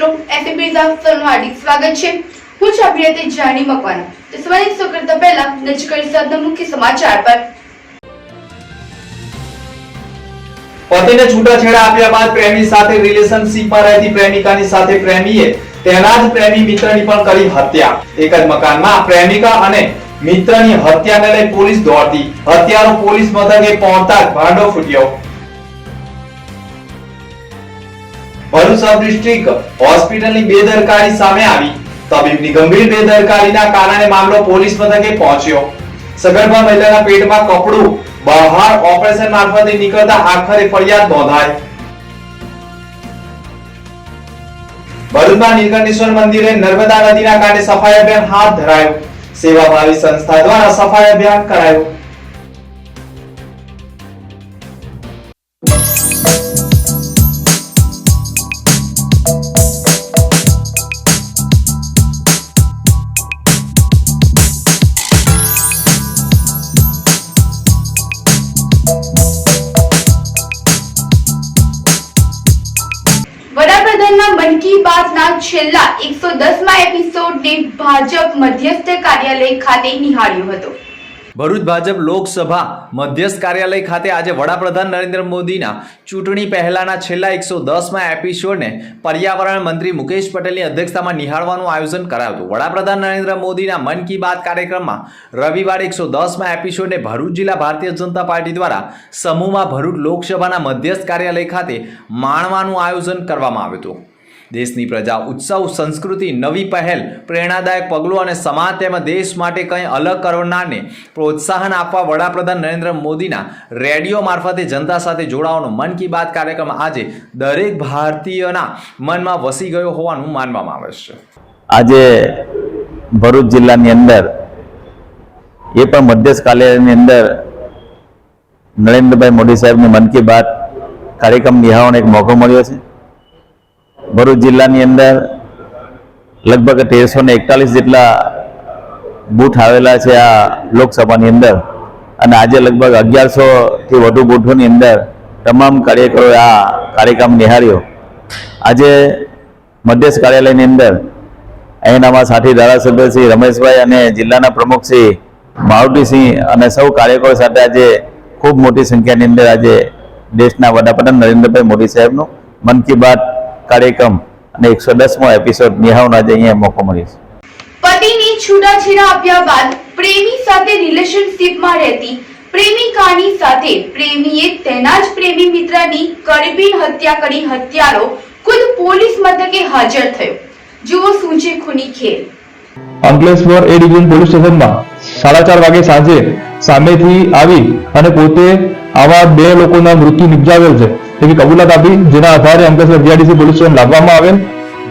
મિત્રો એસએપી નું હાર્દિક સ્વાગત છે. હું છું આપણી જાની મકવાના તો સવારે શો કરતા પહેલા નજર કરી સાધના મુખ્ય સમાચાર પર. પતિને છૂટાછેડા આપ્યા બાદ પ્રેમી સાથે રિલેશનશિપમાં રહેતી પ્રેમિકાની સાથે પ્રેમીએ તેના જ પ્રેમી મિત્રની પણ કરી હત્યા. એક જ મકાનમાં પ્રેમિકા અને મિત્રની હત્યાને લઈ પોલીસ દોડતી. હત્યારો પોલીસ મથકે પહોંચતા જ ભાંડો ફૂટ્યો. ભરૂચ સબ ડિસ્ટ્રિક્ટ કારણે નીકળતા આખરે ફરિયાદ નોંધાઈ. ભરૂચમાં નીલકંઠેશ્વર મંદિરે નર્મદા નદીના કાંઠે સફાઈ અભિયાન હાથ ધરાયો. સેવાભાવી સંસ્થા દ્વારા સફાઈ અભિયાન કરાયું. મધ્યસ્થ કાર્યાલય ખાતે નિહાળ્યો ભરૂચ ભાજપ લોકસભા મધ્યસ્થ કાર્યાલય ખાતે આજે વડાપ્રધાન નરેન્દ્ર મોદીના ચૂંટણી પહેલાના છેલ્લા એકસો દસમાં એપિસોડને પર્યાવરણ મંત્રી મુકેશ પટેલની અધ્યક્ષતામાં નિહાળવાનું આયોજન કરાયું હતું. વડાપ્રધાન નરેન્દ્ર મોદીના મન કી બાત કાર્યક્રમમાં રવિવારે એકસો દસમાં એપિસોડને ભરૂચ જિલ્લા ભારતીય જનતા પાર્ટી દ્વારા સમૂહમાં ભરૂચ લોકસભાના મધ્યસ્થ કાર્યાલય ખાતે માણવાનું આયોજન કરવામાં આવ્યું હતું. દેશની પ્રજા ઉત્સવ, સંસ્કૃતિ, નવી પહેલ, પ્રેરણાદાયક પગલું અને સમાજ તેમજ દેશ માટે કંઈ અલગ કરનારને પ્રોત્સાહન આપવા વડાપ્રધાન નરેન્દ્ર મોદીના રેડિયો મારફતે જનતા સાથે જોડાવાનો મન કી બાત કાર્યક્રમ આજે દરેક ભારતીયના મનમાં વસી ગયો હોવાનું માનવામાં આવે છે. આજે ભરૂચ જિલ્લાની અંદર, એ પણ મધ્યસ્થ કાર્યાલયની અંદર, નરેન્દ્રભાઈ મોદી સાહેબની મન કી બાત કાર્યક્રમ નિહાળવાનો એક મોકો મળ્યો છે. ભરૂચ જિલ્લાની અંદર લગભગ તેરસો ને એકતાલીસ જેટલા બૂથ આવેલા છે આ લોકસભાની અંદર. અને આજે લગભગ અગિયારસો થી વધુ બૂથોની અંદર તમામ કાર્યકરોએ આ કાર્યક્રમ નિહાળ્યો. આજે મધ્યસ્થ કાર્યાલયની અંદર અહીંનામાં સાથી ધારાસભ્ય શ્રી રમેશભાઈ અને જિલ્લાના પ્રમુખ શ્રી મારુતિસિંહ અને સૌ કાર્યકરો સાથે આજે ખૂબ મોટી સંખ્યાની અંદર આજે દેશના વડાપ્રધાન નરેન્દ્રભાઈ મોદી સાહેબનું મન કી બાત કાર્યક્રમ અને એકસો દસમો એપિસોડ નિહાળવાનો આજે અહીંયા મોકો મળ્યો છે. પતિની છૂટાછેડા આપ્યા બાદ પ્રેમી સાથે રિલેશનશિપમાં રહેતી પ્રેમિકાની સાથે પ્રેમીએ તેના જ પ્રેમી મિત્રની કરબીન હત્યા કરી હત્યારો ખુદ પોલીસ મથકે હાજર થયો. જુઓ શું છે ખૂની ખેલ. અંકલેશ્વર એ ડિવિઝન પોલીસ સ્ટેશનમાં સાડા ચાર વાગે સાંજે સામેથી આવી અને પોતે આવા બે લોકોના મૃત્યુ નિપજાવેલ છે. એવી કબૂલાત આપી જેના આધારે અંકલેશ્વર જીઆરડીસી પોલીસ સ્ટેશન લાવવામાં આવેલ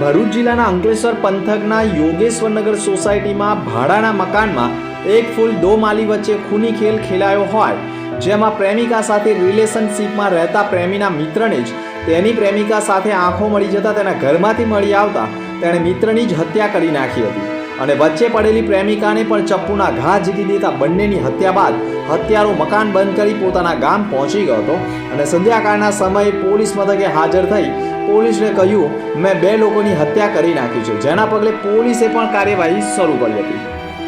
ભરૂચ જિલ્લાના અંકલેશ્વર પંથકના યોગેશ્વરનગર સોસાયટીમાં ભાડાના મકાનમાં એક ફૂલ દો માલી વચ્ચે ખૂની ખેલ ખેલાયો હોય, જેમાં પ્રેમિકા સાથે રિલેશનશીપમાં રહેતા પ્રેમીના મિત્રને જ તેની પ્રેમિકા સાથે આંખો મળી જતા તેના ઘરમાંથી મળી આવતા તેણે મિત્રની જ હત્યા કરી નાખી હતી. અને વચ્ચે પડેલી પ્રેમિકાને પણ ચપ્પુના ઘા ઝીકી દેતા બંનેની હત્યા બાદ હત્યારો મકાન બંધ કરી પોતાના ગામ પહોંચી ગયો હતો અને સંધ્યાકાળના સમયે પોલીસ મથકે હાજર થઈ પોલીસને કહ્યું, મેં બે લોકોની હત્યા કરી નાખી છે, જેના પગલે પોલીસે પણ કાર્યવાહી શરૂ કરી હતી.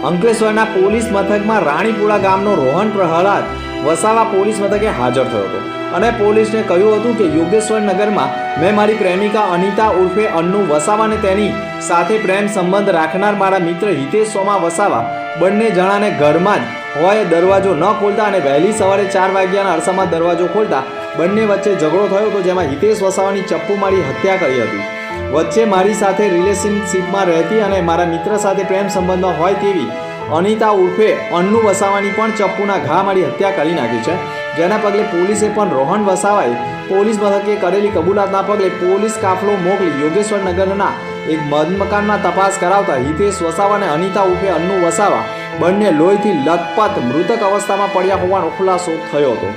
અંકલેશ્વરના પોલીસ મથકમાં રાણીપુરા ગામનો રોહન પ્રહલાદ વસાવા પોલીસ મથકે હાજર થયો હતો અને પોલીસને કહ્યું હતું કે યોગેશ્વર નગરમાં મેં મારી પ્રેમિકા અનિતા ઉર્ફે અન્નુ વસાવાને તેની સાથે પ્રેમ સંબંધ રાખનાર મારા મિત્ર હિતેશ સોમા વસાવા બંને જણાને ઘરમાં જ હોય દરવાજો ન ખોલતા અને વહેલી સવારે ચાર વાગ્યાના અરસામાં દરવાજો ખોલતા બંને વચ્ચે ઝઘડો થયો હતો, જેમાં હિતેશ વસાવાની ચપ્પુ મારી હત્યા કરી હતી. વચ્ચે મારી સાથે રિલેશનશીપમાં રહેતી અને મારા મિત્ર સાથે પ્રેમ સંબંધમાં હોય તેવી અનિતા ઉર્ફે અન્નુ વસાવાની પણ ચપ્પુના ઘા મારી હત્યા કરી નાખી છે. જેના પગલે પોલીસે પણ રોહન વસાવાએ પોલીસ મથકે કરેલી કબૂલાતના પગલે પોલીસ કાફલો મોકલી યોગેશ્વર નગરના એક મકાનમાં તપાસ કરાવતા હિતેશ વસાવા અને અનિતા ઉર્ફે અન્નુ વસાવા બંને લોહીથી લથપથ મૃતક અવસ્થામાં પડ્યા હોવાનો ખુલાસો થયો હતો.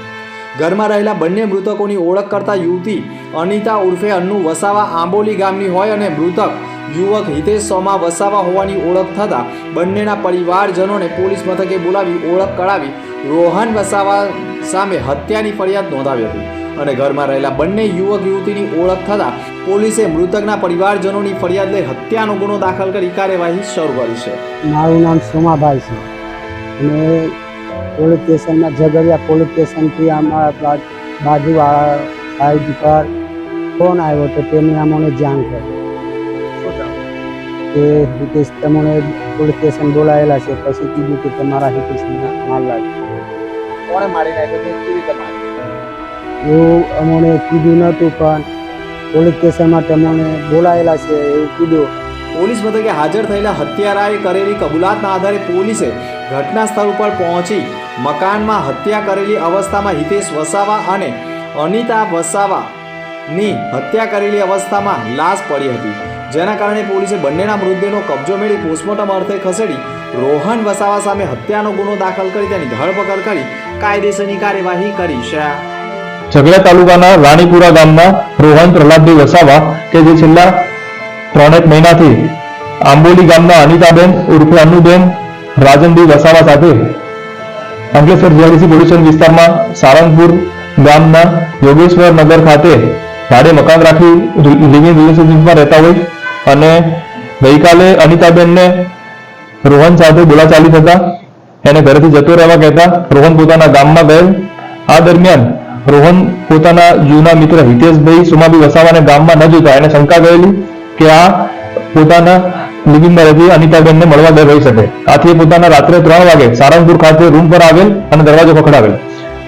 ઘરમાં રહેલા બંને મૃતકોની ઓળખ કરતા યુવતી અનિતા ઉર્ફે અન્નુ વસાવા આંબોલી ગામની હોય અને મૃતક યુવક હિતેશ સોમા વસાવા હોવાની ઓળખ થતાં બંનેના પરિવારજનોને પોલીસ મથકે બોલાવી ઓળખ કરાવી રોહન વસાવા સામે હત્યાની ફરિયાદ નોંધાવી હતી. અને ઘરમાં રહેલા બંને યુવક યુવતીની ઓળખ થતાં પોલીસે મૃતકના પરિવારજનોની ફરિયાદ લઈ હત્યાનો ગુનો દાખલ કરી કાર્યવાહી શરૂ કરી છે. મારું નામ સોમાભાઈ છે. અને પોલીસ સ્ટેશનમાં ઝઘડિયા પોલીસ સ્ટેશનથી અમારા બાજુ ભાઈ પર ફોન આવ્યો તો તેની અમને જાણ કરી. કે હિતેશ તમને પોલીસ સ્ટેશન બોલાયેલા છે પછી કીધું કે તમારા હિતેશના માલ લાગે. કોણે મારી નાખ્યો કેવી રીતે માર્યો? એવું અમને કીધું નહોતું, પણ પોલીસ સ્ટેશનમાં તમને બોલાયેલા છે એવું કીધું. પોલીસ મથકે હાજર થયેલા હત્યારાએ કરેલી કબૂલાતના આધારે પોલીસે ઘટના સ્થળ ઉપર પહોંચી મકાનમાં હત્યા કરેલી અવસ્થામાં હિતેશ વસાવા અને અનિતા વસાવાની હત્યા કરેલી અવસ્થામાં લાશ પડી હતી. જેના કારણે પોલીસે બંનેના મૃતદેહનો કબજો મેળવી પોસ્ટમોર્ટમ અર્થે ખસેડી રોહન વસાવા સામે હત્યાનો ગુનો દાખલ કરી તેની ધરપકડ કરી કાયદેસરની કાર્યવાહી કરી છે. ઝઘડિયા તાલુકાના રાણીપુરા ગામના રોહન પ્રહલાદભાઈ વસાવા કે જે છેલ્લા ત્રણેક મહિનાથી આંબોલી ગામના અનિતાબેન ઉર્ફે અનુબેન, રાજનભાઈ વસાવા સાથે અંકલેશ્વર જીઆઈડીસી પોલ્યુશન વિસ્તારમાં સારંગપુર ગામના યોગેશ્વર નગર ખાતે ભાડે મકાન રાખી લિવિંગ રિલેશનશીપમાં રહેતા હોય અને ગઈકાલે અનિતાબેનને રોહન સાથે બોલાચાલી થતા એને ઘરેથી જતો રહેવા કહેતા રોહન પોતાના ગામમાં ગયેલ. આ દરમિયાન રોહન પોતાના જૂના મિત્ર હિતેશભાઈ સુમાભાઈ વસાવાને ગામમાં ન જોતા. એને શંકા ગયેલી કે આ પોતાના લિવિંગમાં રહેતી અનિતાબેનને મળવા રહી શકે. આથી પોતાના રાત્રે ત્રણ વાગે સારંગપુર ખાતે રૂમ પર આવેલ અને દરવાજો ખખડાવેલ.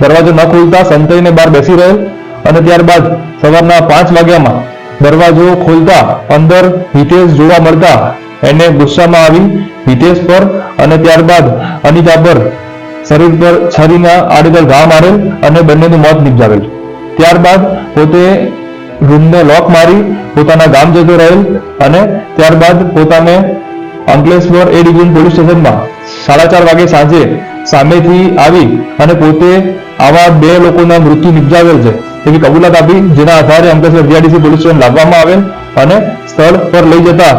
દરવાજો ન ખોલતા સંતઈને બહાર બેસી રહેલ અને ત્યારબાદ સવારના પાંચ વાગ્યામાં દરવાજો ખોલતા અંદર હિતેશ જોવા મળતા એને ગુસ્સામાં આવી હિતેશ પર અને ત્યારબાદ અનિતા પર શરીર પર છરીના આડેધડ ઘા મારેલ અને બંનેનું મોત નિપજાવેલ. ત્યારબાદ પોતે રૂમને લોક મારી પોતાના ગામ જતો રહેલ અને ત્યારબાદ પોતાને અંકલેશ્વર એ ડિવિઝન પોલીસ સ્ટેશનમાં સાડા ચાર વાગે સાંજે સામેથી આવી અને પોતે આવા બે લોકોના મૃત્યુ નિપજાવેલ છે. એવી કબૂલાત આપી, જેના આધારે અંકલેશ્વર જીઆરડીસી પોલીસ સ્ટેશન લાવવામાં આવેલ અને સ્થળ પર લઈ જતા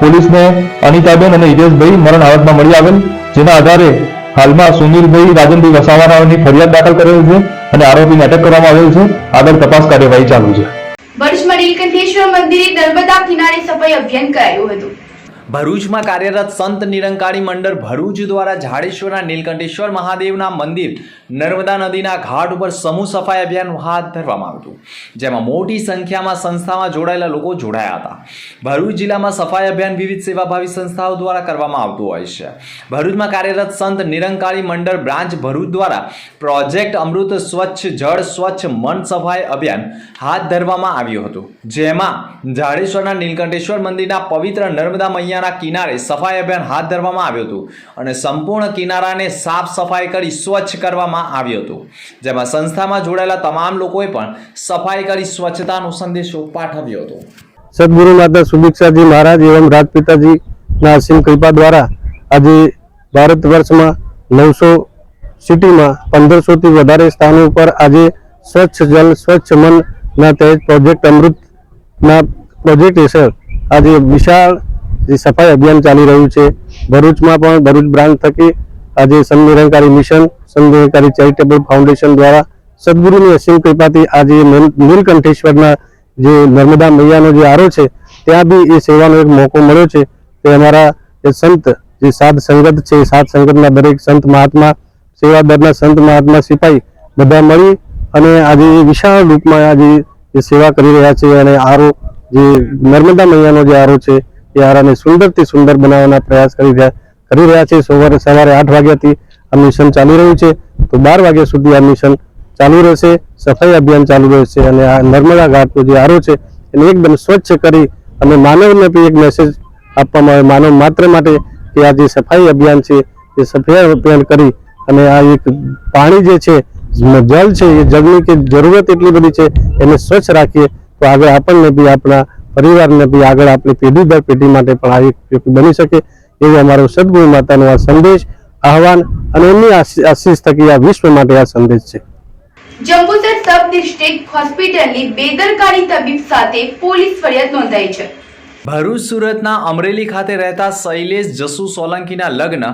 પોલીસને અનિતાબેન અને હિતેશભાઈ મરણ હાલતમાં મળી આવેલ, જેના આધારે હાલમાં સુનિલભાઈ રાજનભાઈ વસાવાનાની ફરિયાદ દાખલ કરેલ છે અને આરોપીને અટક કરવામાં આવેલ છે. આગળ તપાસ કાર્યવાહી ચાલુ છે. ભરૂચમાં નીલકંઠેશ્વર મંદિરે નર્મદા કિનારે સફાઈ અભિયાન કરાયું હતું. ભરૂચમાં કાર્યરત સંત નિરંકારી મંડળ ભરૂચ દ્વારા ઝાડેશ્વરના નીલકંઠેશ્વર મહાદેવના મંદિર નર્મદા નદીના ઘાટ ઉપર સમૂહ સફાઈ અભિયાન હાથ ધરવામાં આવ્યું જેમાં મોટી સંખ્યામાં સંસ્થામાં જોડાયેલા લોકો જોડાયા હતા. ભરૂચ જિલ્લામાં સફાઈ અભિયાન વિવિધ સેવાભાવી સંસ્થાઓ દ્વારા કરવામાં આવતું હોય છે. ભરૂચમાં કાર્યરત સંત નિરંકારી મંડળ બ્રાન્ચ ભરૂચ દ્વારા પ્રોજેક્ટ અમૃત સ્વચ્છ જળ સ્વચ્છ મન સફાઈ અભિયાન હાથ ધરવામાં આવ્યું હતું. જેમાં ઝાડેશ્વરના નીલકંઠેશ્વર મંદિરના પવિત્ર નર્મદા મૈયાના કિનારે સફાઈ અભિયાન હાથ ધરવામાં આવ્યું હતું અને સંપૂર્ણ કિનારાને સાફ સફાઈ કરી સ્વચ્છ કરવામાં આવ્યું હતું. જેમાં સંસ્થામાં જોડાયેલા તમામ લોકોએ પણ સફાઈ કરી સ્વચ્છતાનો સંદેશો પાઠવ્યો હતો. સદગુરુ માતા સુભિક્ષાજી મહારાજ એવમ રાજપિતાજી ના અસીમ કૃપા દ્વારા આજે ભારત વર્ષમાં નવસો સિટીમાં પંદરસોથી વધારે સ્થાનો પર આજે સ્વચ્છ જલ, સ્વચ્છ મન ના તહેજ પ્રોજેક્ટ અમૃત ના પ્રોજેક્ટ હેઠળ આજે વિશાળ સફાઈ અભિયાન ચાલી રહ્યું છે. ભરૂચમાં પણ ભરૂચ બ્રાન્ચ થકી આજે Sant Nirankari mission Sant Nirankari charitable foundation દ્વારા સદગુરુની અસીમ કૃપાથી આજે નીલ- નીલકંઠેશ્વરના જે નર્મદા મૈયાનો જે આરો છે, ત્યાં બી એ સેવાનો એક મોકો મળ્યો છે. કે અમારા જે સંત, જે સાત સંગત છે સાત સંગતના દરેક સંત મહાત્મા સેવાદરના સંત મહાત્મા સિપાઈ બધા મળી અને આજે વિશાળ રૂપમાં આજે એ સેવા કરી રહ્યા છે અને આરો જે નર્મદા મૈયાનો જે આરો છે, એ આરાને સુંદરથી સુંદર બનાવવાના પ્રયાસ કરી રહ્યા કરી રહ્યા છે. સવારે સવારે આઠ વાગ્યાથી આ મિશન ચાલી રહ્યું છે. તો બાર વાગ્યા સુધી આ મિશન ચાલુ રહેશે. સફાઈ અભિયાન ચાલુ રહેશે અને આ નર્મદા ઘાટનો જે આરો છે, એને એકદમ સ્વચ્છ કરી અને માનવને બી એક મેસેજ આપવામાં આવે. માનવ માત્ર માટે કે આ જે સફાઈ અભિયાન છે, એ સફાઈ અભિયાન કરી અને આ એક પાણી જે છે જલ છે, એ જળની કે જરૂરત એટલી બધી છે, એને સ્વચ્છ રાખીએ. તો આગળ આપણને બી આપણા પરિવારને બી આગળ આપણી પેઢી દર પેઢી માટે પણ આ ઉપયોગી બની શકે. એવો અમારો સદગુરુ માતાનો આ સંદેશ આહવાન અને એમની આશીષ થકી આ વિશ્વ માટે આ સંદેશ છે. જંબુસર સબ ડિસ્ટ્રિક્ટ હોસ્પિટલની બેદરકારી તબીબ સાથે પોલીસ ફરિયાદ નોંધાઈ છે. ભરૂચ સુરતના અમરેલી ખાતે રહેતા શૈલેષ જસુ સોલંકીના લગ્ન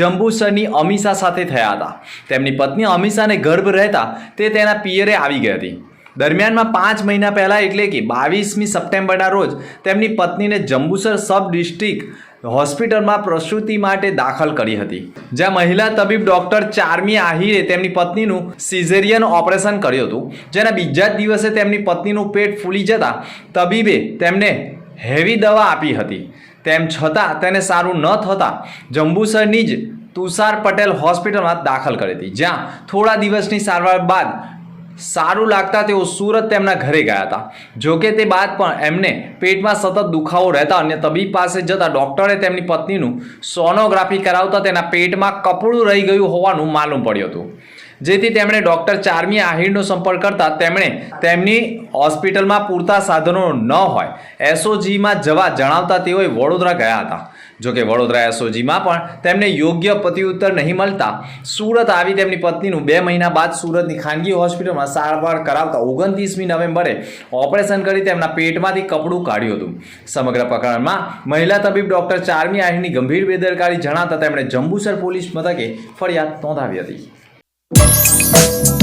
જંબુસરની અમીષા સાથે થયા હતા. તેમની પત્ની અમીષાને ગર્ભ રહેતા તે તેના પિયરે આવી ગઈ હતી. દરમિયાનમાં પાંચ મહિના પહેલાં એટલે કે બાવીસમી સપ્ટેમ્બરના રોજ તેમની પત્નીને જંબુસર સબ ડિસ્ટ્રિક્ટ હોસ્પિટલમાં પ્રસૂતિ માટે દાખલ કરી હતી. જ્યાં મહિલા તબીબ ડોક્ટર ચારમી આહિરે તેમની પત્નીનું સિઝેરિયન ઓપરેશન કર્યું હતું. જેના બીજા જ દિવસે તેમની પત્નીનું પેટ ફૂલી જતા તબીબે તેમને હેવી દવા આપી હતી. તેમ છતાં તેને સારું ન થતાં જંબુસરની જ તુષાર પટેલ હોસ્પિટલમાં દાખલ કરી હતી. જ્યાં થોડા દિવસની સારવાર બાદ સારું લાગતા તેઓ સુરત તેમના ઘરે ગયા હતા. જોકે તે બાદ પણ એમને પેટમાં સતત દુખાવો રહેતા અને તબીબ પાસે જતા ડોક્ટરે તેમની પત્નીનું સોનોગ્રાફી કરાવતા તેના પેટમાં કપડું રહી ગયું હોવાનું માલુમ પડ્યું હતું. જેથી તેમણે ડૉક્ટર ચારમી આહિરનો સંપર્ક કરતા તેમણે તેમની હોસ્પિટલમાં પૂરતા સાધનો ન હોય. એસઓજીમાં જવા જણાવતા તેઓએ વડોદરા ગયા હતા. જોકે વડોદરા એસઓજીમાં પણ તેમને યોગ્ય પ્રત્યુત્તર નહીં મળતા. સુરત આવી તેમની પત્નીનું બે મહિના બાદ સુરતની ખાનગી હોસ્પિટલમાં સારવાર કરાવતા ઓગણત્રીસમી નવેમ્બરે ઓપરેશન કરી તેમના પેટમાંથી કપડું કાઢ્યું હતું. સમગ્ર પ્રકરણમાં મહિલા તબીબ ડોક્ટર ચારમી આહીની ગંભીર બેદરકારી જણાતા તેમણે જંબુસર પોલીસ મથકે ફરિયાદ નોંધાવી હતી.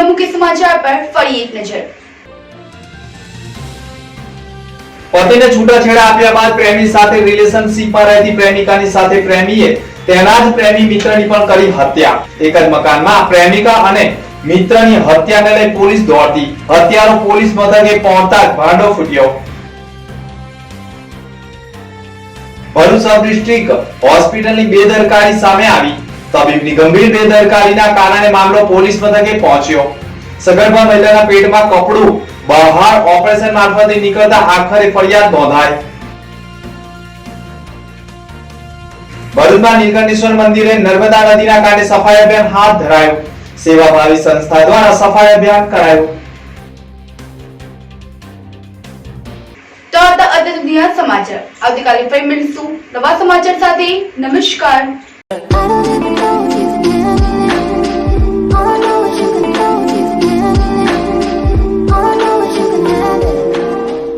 અન્ય મુખ્ય સમાચાર પર ફરી એક નજર. પતિને છૂટાછેડા આપ્યા બાદ પ્રેમી સાથે રિલેશનશિપમાં રહેતી પ્રેમિકાની સાથે પ્રેમીએ તેના જ પ્રેમી મિત્રની પણ કરી હત્યા. એક જ મકાનમાં પ્રેમિકા અને મિત્રની હત્યાને લઈ પોલીસ દોડતી. હત્યારો પોલીસ મથકે પહોંચતા ભાંડો ફૂટ્યો. ભરૂચ સબ ડિસ્ટ્રિક્ટ હોસ્પિટલની બેદરકારી સામે આવી. તબીબની ગંભીર બેદરકારીના કારણે મામલો પોલીસ મથકે પહોંચ્યો. સગર્ભા મહિલાના પેટમાં કપડું, બહાર ઓપરેશન મારફતે નીકળતા આખરે ફરિયાદ નોંધાઈ. ભરૂચમાં નીલકંઠેશ્વર મંદિરે નર્મદા નદીના કાંઠે સફાઈ અભિયાન હાથ ધરાયો. સેવાભાવી સંસ્થા દ્વારા સફાઈ અભિયાન કરાયું. તો આ હતા સમાચાર. આવતીકાલે ફરી મળીશું નવા સમાચાર સાથે. નમસ્કાર. I don't even know